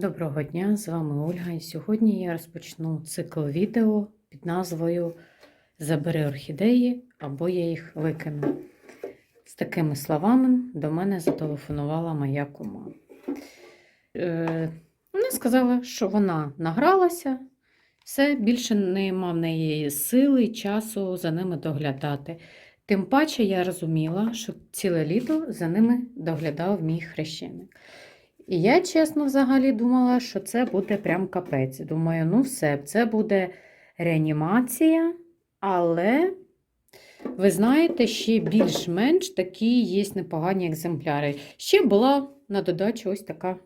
Доброго дня, з вами Ольга. І сьогодні я розпочну цикл відео під назвою Забери орхідеї або я їх викину. З такими словами до мене зателефонувала моя кума. Е, вона сказала, що вона награлася, все більше нема в неї сили і часу за ними доглядати. Тим паче я розуміла, що ціле літо за ними доглядав мій хрещеник. І я, чесно, взагалі думала, що це буде прям капець. Думаю, ну все, це буде реанімація, але ви знаєте, ще більш-менш такі є непогані екземпляри. Ще була на додачу ось така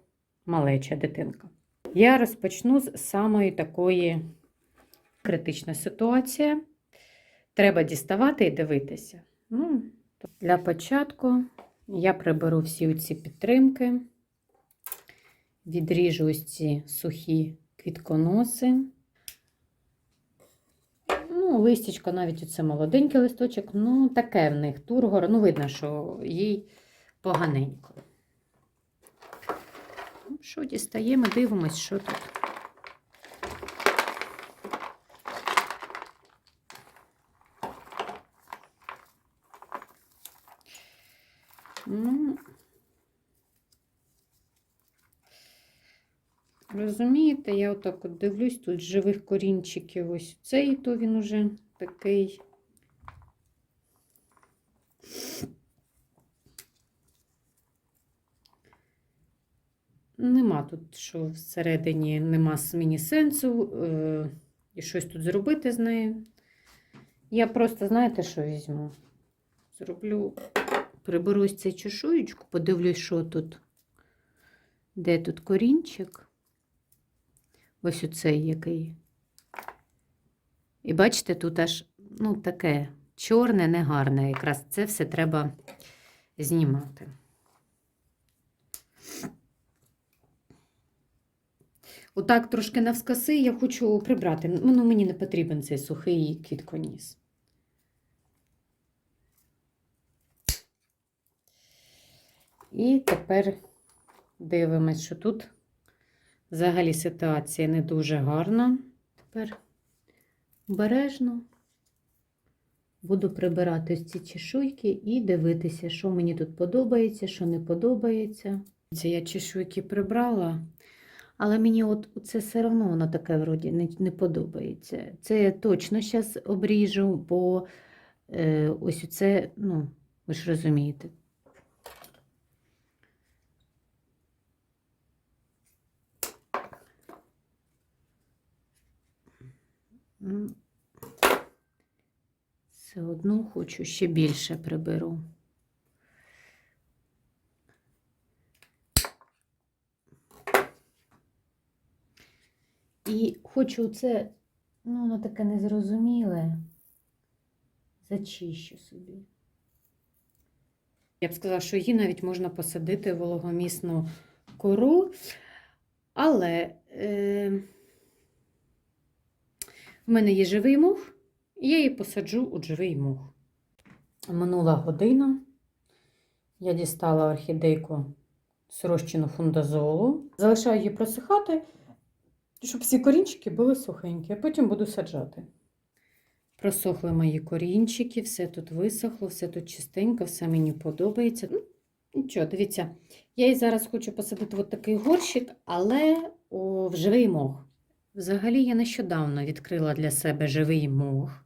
малеча дитинка. Я розпочну з самої такої критичної ситуації. Треба діставати і дивитися. Ну, Для початку я приберу всі ці підтримки. Відріжу ось ці сухі квітконоси. Ну, листячко, навіть оце молоденький листочок, ну, таке в них тургор. Ну, видно, що їй поганенько. Ну, Що дістаємо, дивимось, що тут. Ну, Розумієте, я отак от дивлюсь, тут живих корінчиків ось цей, то він уже такий. Нема тут, що всередині нема мені сенсу е, і щось тут зробити з нею. Я просто, знаєте, що візьму? Зроблю, приберу ось цю чешуєчку, подивлюсь, що тут, де тут корінчик. Ось оцей який. І бачите, тут аж ну, таке чорне, негарне. Якраз це все треба знімати. Отак трошки навскоси я хочу прибрати. Ну, мені не потрібен цей сухий квітконіс. І тепер дивимось, що тут Взагалі ситуація не дуже гарна. Тепер обережно буду прибирати ось ці чешуйки і дивитися, що мені тут подобається, що не подобається. Це я чешуйки прибрала, але мені от це все одно воно таке вроді не, не подобається. Це я точно зараз обріжу, бо е, ось це, ну, ви ж розумієте. Все одно хочу ще більше приберу. І хочу це, ну, воно таке незрозуміле, зачищу собі. Я б сказала, що її навіть можна посадити в вологомісну кору, але. Е... У мене є живий мох, і я її посаджу у живий мох. Минула година. Я дістала орхідейку з фундазолу. Залишаю її просихати, щоб всі корінчики були сухенькі, а потім буду саджати. Просохли мої корінчики, все тут висохло, все тут чистенько, все мені подобається. Ну, Нічого, дивіться, я її зараз хочу посадити в такий горщик, але о, в живий мох. Взагалі, я нещодавно відкрила для себе живий мох.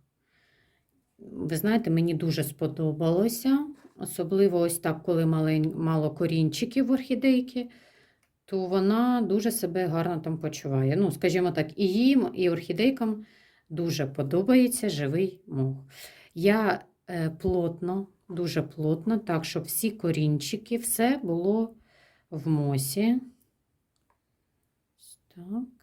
Ви знаєте, мені дуже сподобалося. Особливо ось так, коли мало корінчиків в орхідейки, то вона дуже себе гарно там почуває. Ну, скажімо так, і їм, і орхідейкам дуже подобається живий мох. Я е, плотно, дуже плотно, так, щоб всі корінчики, все було в мосі. Так.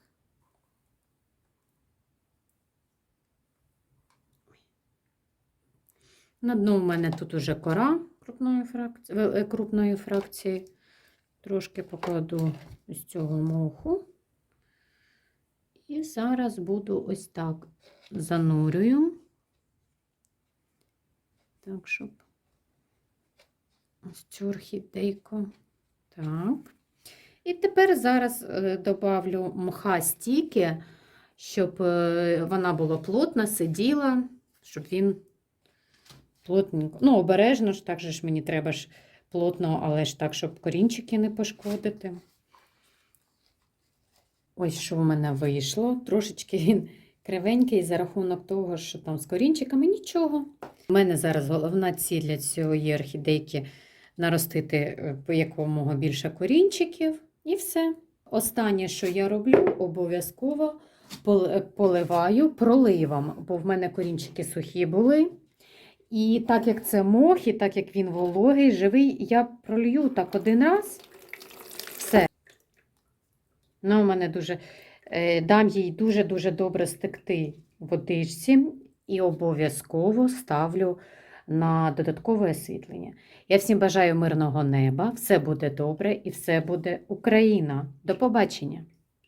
На дну в мене тут уже кора крупної фракції, е, крупної фракції. Трошки покладу з цього моху. І зараз буду ось так занурюю, так, щоб ось цю орхідейку. Так. І тепер зараз е, добавлю мха стільки, щоб е, вона була плотна, сиділа, щоб він плотненько. Ну, обережно ж, так же ж мені треба ж плотно, але ж так, щоб корінчики не пошкодити. Ось що в мене вийшло. Трошечки він кривенький за рахунок того, що там з корінчиками нічого. У мене зараз головна ціль для цієї орхідейки наростити е, по якомога більше корінчиків, і все. Останнє, що я роблю, обов'язково поливаю проливом, бо в мене корінчики сухі були. І так як це мох, і так як він вологий, живий, я пролью так один раз. Все. Ну, у мене дуже е, дам їй дуже-дуже добре стекти водичці і обов'язково ставлю на додаткове освітлення. Я всім бажаю мирного неба, все буде добре і все буде Україна. До побачення!